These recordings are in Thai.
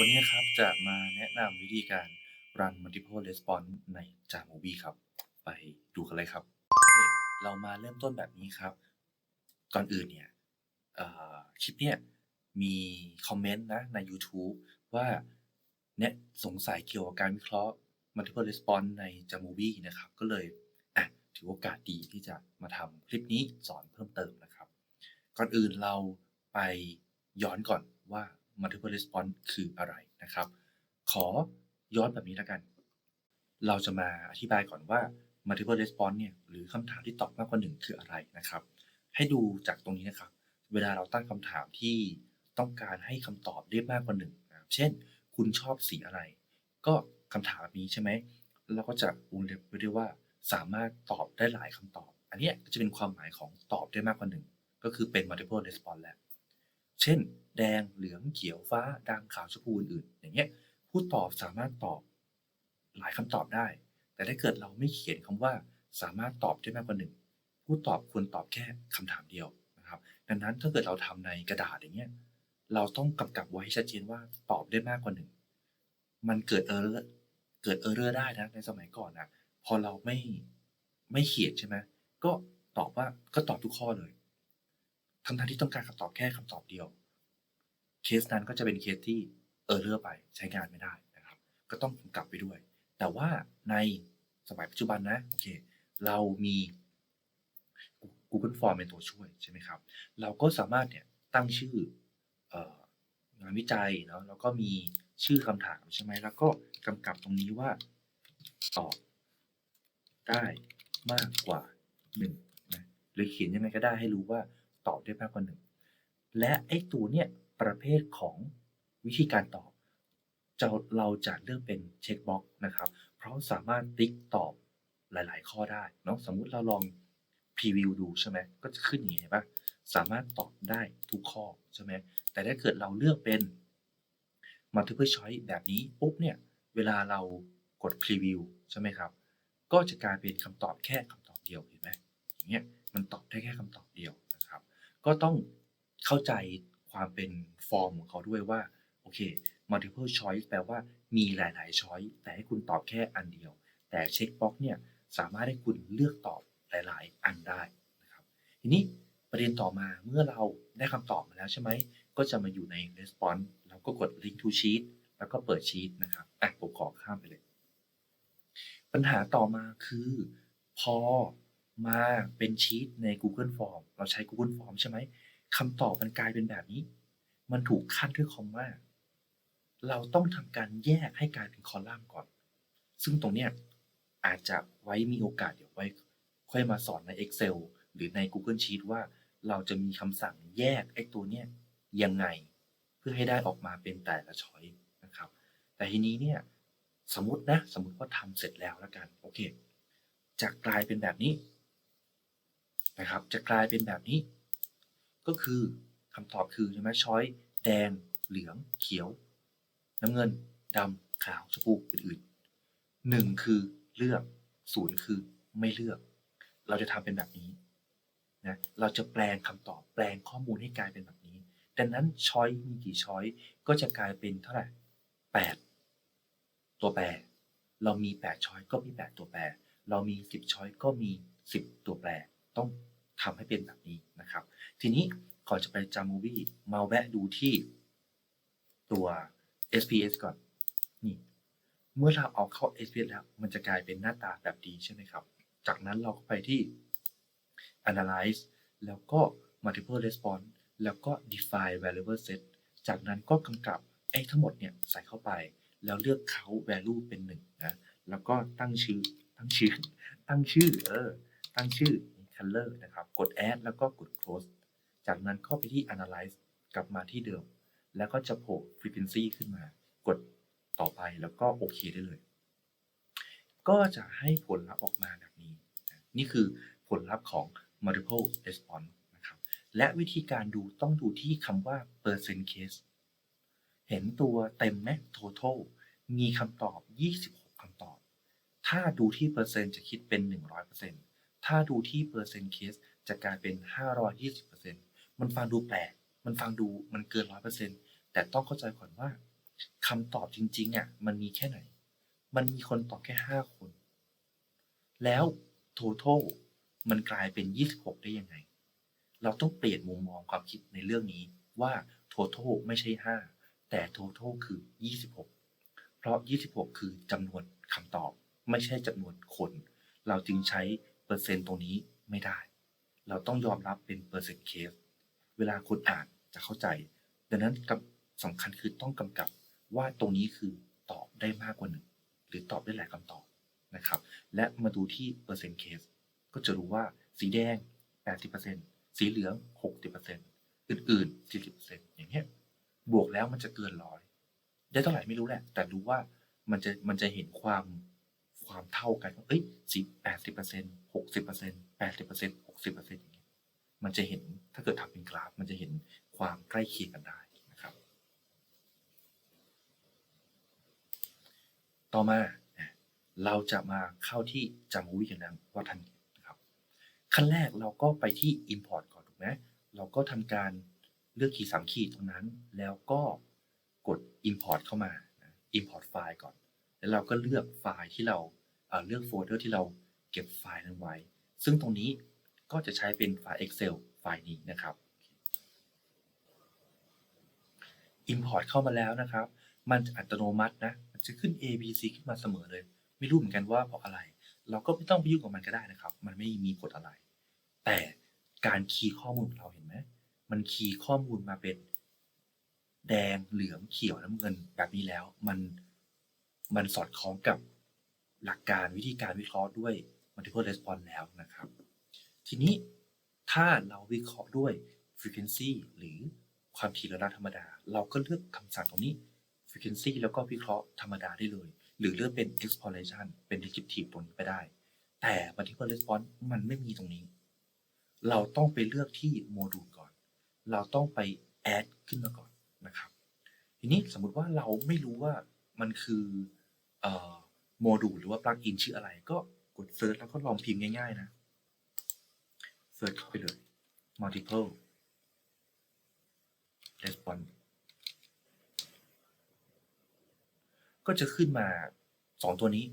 วันนี้ครับจะมาแนะนำวิธีการ run multiple response ใน Jamovi ครับ ไปดูกันเลยครับ เรามาเริ่มต้นแบบนี้ครับ ก่อนอื่นเนี่ยคลิปเนี่ยมีคอมเมนต์นะใน YouTube ว่าเนี่ยสงสัยเกี่ยวกับการวิเคราะห์ multiple response ใน Jamovi นะครับ ก็เลยอะถือโอกาสดีที่จะมาทำคลิปนี้สอนเพิ่มเติมนะครับ ก่อนอื่นเราไปย้อนก่อนว่า multiple response คืออะไรนะครับ ขอย้อนแบบนี้แล้วกัน เราจะมาอธิบายก่อนว่า multiple response เนี่ยหรือคำถามที่ตอบมากกว่าหนึ่งคืออะไรนะครับ ให้ดูจากตรงนี้นะครับ เวลาเราตั้งคำถามที่ต้องการให้คำตอบได้มากกว่าหนึ่งนะเช่น คุณชอบสีอะไร ก็คำถามแบบนี้ใช่ไหมเราก็จะวงเล็บไว้ด้วยว่าสามารถตอบได้หลายคำตอบ อันนี้ก็จะเป็นความหมายของตอบได้มากกว่าหนึ่งก็คือเป็น multiple response แล้ว เช่น แดงเหลืองเขียวฟ้าดำขาวชมพูอื่นๆอย่างเงี้ยผู้ตอบสามารถตอบหลายคำตอบได้ แต่ถ้าเกิดเราไม่เขียนคำว่าสามารถตอบได้มากกว่าหนึ่งผู้ตอบควรตอบแค่คำถามเดียวนะครับดังนั้นถ้าเกิดเราทำในกระดาษอย่างเงี้ยเราต้องกำกับไว้ให้ชัดเจนว่าตอบได้มากกว่าหนึ่งมันเกิดเออร์เกิดเออร์เรอร์ได้นะในสมัยก่อนนะพอเราไม่ไม่เขียนใช่ไหมก็ตอบว่าก็ตอบทุกข้อเลยทั้งทที่ต้องการคำตอบแค่คำตอบเดียว เคสนั้นก็จะเป็นเคสที่เออร์เรอไปใช้งานไม่ได้นะครับ ก็ต้องกำกับไปด้วย แต่ว่าในสมัยปัจจุบันนะโอเคเรามี Google Form เป็นตัวช่วยใช่ไหมครับ เราก็สามารถเนี่ยตั้งชื่อองานวิจัยเนาะแล้วก็มีชื่อคำถามใช่ไหมแล้วก็กำกับตรงนี้ว่าตอบได้มากกว่าหนึ่งนะหรือเขียนยังไงก็ได้ให้รู้ว่าตอบได้มากกว่าหนึ่งและไอ้ตัวเนี่ย ประเภทของวิธีการตอบจะเราจะเลือกเป็นเช็คบ็อกซ์นะครับ เพราะสามารถติ๊กตอบหลาย ๆ ข้อได้เนาะสมมุติเราลองพรีวิวดูใช่ไหมก็จะขึ้นอย่างนี้เห็นปะสามารถตอบได้ทุกข้อใช่ไหมแต่ถ้าเกิดเราเลือกเป็น multiple choice แบบนี้ปุ๊บเนี่ย เวลาเรากดพรีวิวใช่ไหมครับ ก็จะกลายเป็นคำตอบแค่คำตอบเดียวเห็นไหมอย่างเงี้ยมันตอบได้แค่คำตอบเดียวนะครับ ก็ต้องเข้าใจ ความเป็นฟอร์มของเขาด้วยว่าโอเค multiple choice แปลว่ามีหลายๆ choice แต่ให้คุณตอบแค่อันเดียว แต่เช็คบ็อกเนี่ยสามารถให้คุณเลือกตอบหลาย ๆ อันได้นะครับทีนี้ประเด็นต่อมาเมื่อเราได้คำตอบมาแล้วใช่ไหมก็จะมาอยู่ใน response แล้วก็กด link to sheet แล้วก็เปิดชีตนะครับอะผมขอข้ามไปเลย ปัญหาต่อมาคือ พอมาเป็นชีตใน Google Form เราใช้ Google Form ใช่ไหม คำตอบมันกลายเป็นแบบนี้ มันถูกขั้นด้วยคอมมาเราต้องทำการแยกให้กลายเป็นคอลัมน์ก่อน ซึ่งตรงเนี้ยอาจจะไว้มีโอกาสเดี๋ยวไว้ ค่อยมาสอนใน Excel หรือใน Google Sheet ว่าเราจะมีคำสั่งแยกไอ้ตัวเนี้ยยังไง เพื่อให้ได้ออกมาเป็นแต่ละช้อยนะครับ แต่ทีนี้เนี่ยสมมตินะสมมติว่าทำเสร็จแล้วแล้วกันโอเคจะกลายเป็นแบบนี้นะครับ จะกลายเป็นแบบนี้ ก็คือคำตอบคือใช่ไหมช้อยแดง เหลือง เขียว น้ำเงินดำขาวชมพูอื่นๆหนึ่งคือเลือกศูนย์คือไม่เลือก เราจะทำเป็นแบบนี้นะเราจะแปลงคำตอบแปลงข้อมูลให้กลายเป็นแบบนี้ ดังนั้นช้อยมีกี่ช้อยก็จะกลายเป็นเท่าไหร่แปดตัวแปร เรามีแปดช้อยก็มีแปดตัวแปร เรามีสิบช้อยก็มีสิบตัวแปร ต้อง ทำให้เป็นแบบนี้นะครับ ทีนี้ก่อนจะไปจำมูวี่มาแวะดูที่ตัว SPS ก่อนนี่เมื่อเราเอาเข้า SPS แล้ว มันจะกลายเป็นหน้าตาแบบดีใช่ไหมครับ จากนั้นเราก็ไปที่ analyze แล้วก็ multiple response แล้วก็ define variable set จากนั้นก็กำกับไอ้ทั้งหมดเนี่ยใส่เข้าไป แล้วเลือกเขา value เป็นหนึ่งนะแล้วก็ตั้งชื่อตั้งชื่อ ตั้งชื่อเออตั้งชื่อ color นะครับ กด add แล้วก็กด close จากนั้นเข้าไปที่ analyze กลับมาที่เดิม แล้วก็จะโผล่ frequency ขึ้นมา กดต่อไปแล้วก็โอเคได้เลย ก็จะให้ผลลัพธ์ออกมาแบบนี้ นี่คือผลลัพธ์ของ multiple response นะครับ และวิธีการดูต้องดูที่คำว่า percent case เห็นตัวเต็มไหม total มีคำตอบ 26คำตอบ ถ้าดูที่เปอร์เซ็นต์จะคิดเป็น 100% ถ้าดูที่เปอร์เซ็นต์เคสจะกลายเป็น 520%มันฟังดูแปลก มันฟังดูมันเกิน 100%แต่ต้องเข้าใจก่อนว่าคำตอบจริงๆอะมันมีแค่ไหน มันมีคนตอบแค่ห้าคน แล้ว total มันกลายเป็น 26 ได้ยังไง เราต้องเปลี่ยนมุมมองความคิดในเรื่องนี้ว่า total ไม่ใช่ 5 แต่ total คือ 26 เพราะ 26 คือจำนวนคำตอบ ไม่ใช่จำนวนคน เราจึงใช้ เปอร์เซ็นต์ตรงนี้ไม่ได้ เราต้องยอมรับเป็นเปอร์เซ็นต์เคสเวลาคุณอ่านจะเข้าใจ ดังนั้นกับสำคัญคือต้องกำกับว่าตรงนี้คือตอบได้มากกว่าหนึ่งหรือตอบได้หลายคำตอบนะครับ และมาดูที่เปอร์เซ็นต์เคสก็จะรู้ว่าสีแดง 80%สีเหลือง 60%อื่นๆ 40%อย่างเงี้ยบวกแล้วมันจะเกินร้อยได้เท่าไหร่ไม่รู้แหละ แต่รู้ว่ามันจะมันจะเห็นความ ความเท่ากันว่าเอ้ยสิบแปดสิบเปอร์เซ็นต์หกสิบเปอร์เซ็นต์แปดสิบเปอร์เซ็นต์หกสิบเปอร์เซ็นต์อย่างเงี้ยมันจะเห็นถ้าเกิดทำเป็นกราฟ มันจะเห็นความใกล้เคียงกันได้นะครับ ต่อมาเราจะมาเข้าที่จามูวิกันนะว่าทันนะครับขั้นแรกเราก็ไปที่ import ก่อนถูกไหมเราก็ทำการเลือกขีดสามขีดตรงนั้น แล้วก็กด import เข้ามา import ไฟล์ก่อน แล้วเราก็เลือกไฟล์ที่เรา เเลือกโฟลเดอร์ที่เราเก็บไฟล์นั้นไว้ ซึ่งตรงนี้ก็จะใช้เป็นไฟล์ Excel ไฟล์นี้นะครับ import เข้ามาแล้วนะครับ มันจะอัตโนมัตินะมันจะขึ้น A B C ขึ้นมาเสมอเลย ไม่รู้เหมือนกันว่าเพราะอะไร เราก็ไม่ต้องไปยุ่งกับมันก็ได้นะครับ มันไม่มีกฎอะไร แต่การคีย์ข้อมูลของเราเห็นไหมมันคีย์ข้อมูลมาเป็นแดงเหลืองเขียวน้ำเงินแบบนี้แล้ว มันมันสอดคล้องกับ หลักการวิธีการวิเคราะห์ด้วย multiple response แล้วนะครับ ทีนี้ถ้าเราวิเคราะห์ด้วย frequency หรือความถี่ระดับธรรมดา เราก็เลือกคำสั่งตรงนี้ frequency แล้วก็วิเคราะห์ธรรมดาได้เลย หรือเลือกเป็น exponential เป็น descriptive ตรงนี้ไปได้ แต่ multiple response มันไม่มีตรงนี้ เราต้องไปเลือกที่โมดูลก่อน เราต้องไป add ขึ้นมาก่อนนะครับ ทีนี้สมมุติว่าเราไม่รู้ว่ามันคืออ โมดูลหรือว่า plugin ชื่ออะไร ก็กด search แล้วก็ลองพิมพ์ง่าย ๆ นะ search เข้าไปเลย multiple response ก็จะขึ้นมา 2 ตัวนี้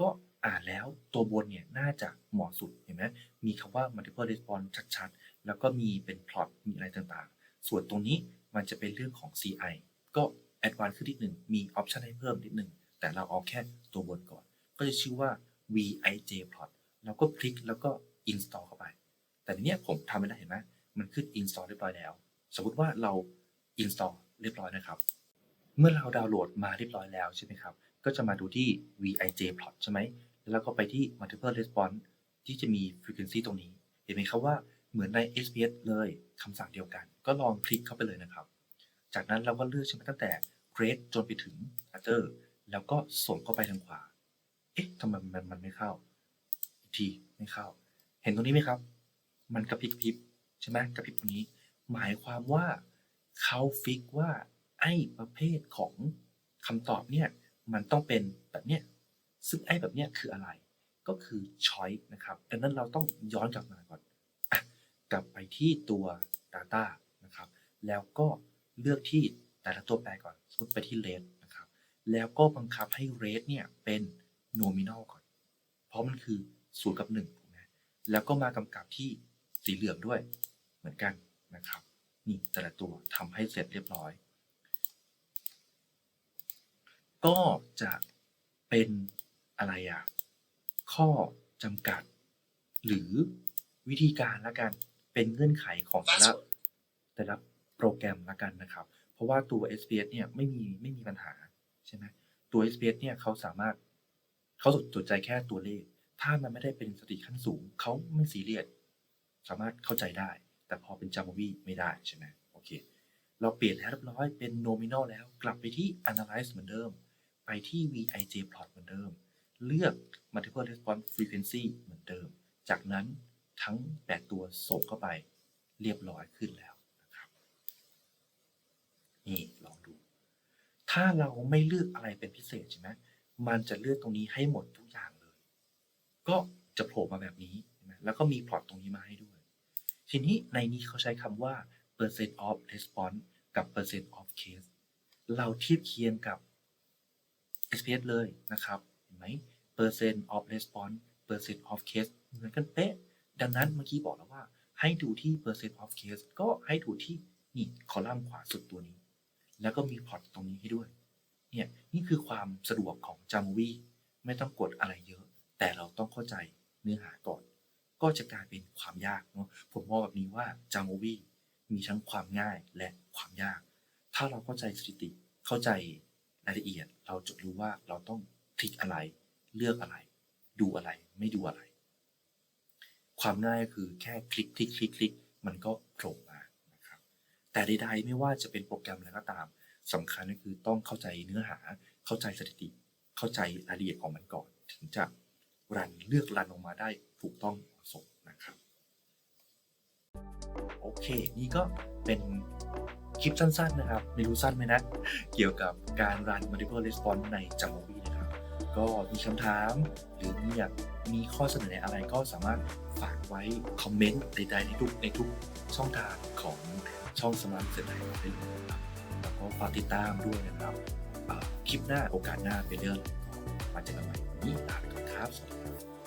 ก็อ่านแล้วตัวบนเนี่ย น่าจะเหมาะสุด เห็นไหมมีคำว่า multiple response ชัดๆ แล้วก็มีเป็น plot มีอะไรต่างๆ ส่วนตรงนี้มันจะเป็นเรื่องของ CI ก็ advanced ขึ้นนิดหนึ่ง มี option ให้เพิ่มนิดหนึ่ง แต่เราเอาแค่ตัวบนก่อน ก็จะชื่อว่า vij plot เราก็คลิกแล้วก็ install เข้าไป แต่ทีเนี้ยผมทำไม่ได้เห็นไหมมันขึ้น install เรียบร้อยแล้ว สมมติว่าเรา install เรียบร้อยนะครับ เมื่อเราดาวน์โหลดมาเรียบร้อยแล้วใช่ไหมครับ ก็จะมาดูที่ vij plot ใช่ไหม แล้วก็ไปที่ multiple response ที่จะมี frequency ตรงนี้ เห็นไหมครับว่าเหมือนใน SPS เลยคำสั่งเดียวกัน ก็ลองคลิกเข้าไปเลยนะครับ จากนั้นเราก็เลือกใช่ไหมตั้งแต่ grade จนไปถึง other แล้วก็ส่งเข้าไปทางขวา เอ๊ะทำไมมันมันไม่เข้า อีกทีไม่เข้า เห็นตรงนี้ไหมครับ มันกระพริบพริบใช่ไหมกระพริบตรงนี้ หมายความว่าเขาฟิกว่าไอ้ประเภทของคำตอบเนี่ยมันต้องเป็นแบบเนี้ยซึ่งไอ้แบบเนี้ยคืออะไร ก็คือ choice นะครับ ดังนั้นเราต้องย้อนกลับมาก่อนอะกลับไปที่ตัว data นะครับ แล้วก็เลือกที่แต่ละตัวแปรก่อน สมมติไปที่ rate น แล้วก็บังคับให้ rate เนี่ยเป็น nominal ก่อน เพราะมันคือ0กับ1ถูกไหมแล้วก็มากำกับที่สีเหลืองด้วยเหมือนกันนะครับ นี่แต่ละตัวทำให้เสร็จเรียบร้อย ก็จะเป็นอะไรอะข้อจำกัด หรือวิธีการละกันเป็นเงื่อนไขของแต่ละแต่ละโปรแกรมละกันนะครับ เพราะว่าตัว SPS เนี่ยไม่มีไม่มีปัญหา ใช่ไหมตัว SPS เนี่ยเขาสามารถเขาสนใจแค่ตัวเลข ถ้ามันไม่ได้เป็นสติขั้นสูง เขาไม่ซีเรียสสามารถเข้าใจได้ แต่พอเป็น Jamovi ไม่ได้ใช่ไหมโอเค เราเปลี่ยนแล้วเรียบร้อยเป็น nominal แล้ว กลับไปที่ analyze เหมือนเดิม ไปที่ vij plot เหมือนเดิม เลือก multiple response frequency เหมือนเดิม จากนั้นทั้ง 8 ตัวส่งเข้าไปเรียบร้อยขึ้นแล้วนะครับนี่ ถ้าเราไม่เลือกอะไรเป็นพิเศษใช่ไหมมันจะเลือกตรงนี้ให้หมดทุกอย่างเลย ก็จะโผล่มาแบบนี้แล้วก็มีพลอตตรงนี้มาให้ด้วย ทีนี้ในนี้เขาใช้คำว่า percent of response กับ percent of case เราเทียบเคียงกับ SPS เลยนะครับเห็นไหม percent of response percent of case เหมือนกันเป๊ะ ดังนั้นเมื่อกี้บอกแล้วว่า ให้ดูที่ percent of case ก็ให้ดูที่นี่คอลัมน์ขวาสุดตัวนี้ แล้วก็มีพอร์ตตรงนี้ให้ด้วย เนี่ยนี่คือความสะดวกของ Jamovi ไม่ต้องกดอะไรเยอะ แต่เราต้องเข้าใจเนื้อหาก่อน ก็จะกลายเป็นความยากเนาะผมมองแบบนี้ว่า Jamovi มีทั้งความง่ายและความยาก ถ้าเราเข้าใจสถิติเข้าใจรายละเอียด เราจะรู้ว่าเราต้องคลิกอะไร เลือกอะไร ดูอะไรไม่ดูอะไร ความง่ายก็คือแค่คลิกคลิกคลิกคลิกมันก็โผล่ แต่ใดๆไม่ว่าจะเป็นโปรแกรมอะไรก็ตามสำคัญก็คือต้องเข้าใจเนื้อหา เข้าใจสถิติ เข้าใจรายละเอียดของมันก่อน ถึงจะรันเลือกรันออกมาได้ถูกต้องเหมาะสมนะครับ โอเค นี่ก็เป็นคลิปสั้นๆนะครับ ไม่รู้สั้นไหมนะ เกี่ยวกับการรัน multiple response ใน Jamovi นะครับ ก็มีคำถามหรือมีอยากมีข้อเสนอแนะอะไรก็สามารถฝากไว้คอมเมนต์ใดๆในทุกในทุกช่องทางของ ช่องสมาร์ทเซ็นไทยได้เลยนะครับแล้วก็ฝากติดตามด้วยนะครับคลิปหน้าโอกาสหน้าเป็นเรื่องมาเจอกันใหม่นี้ลาไปก่อนครับสวัสดีครับ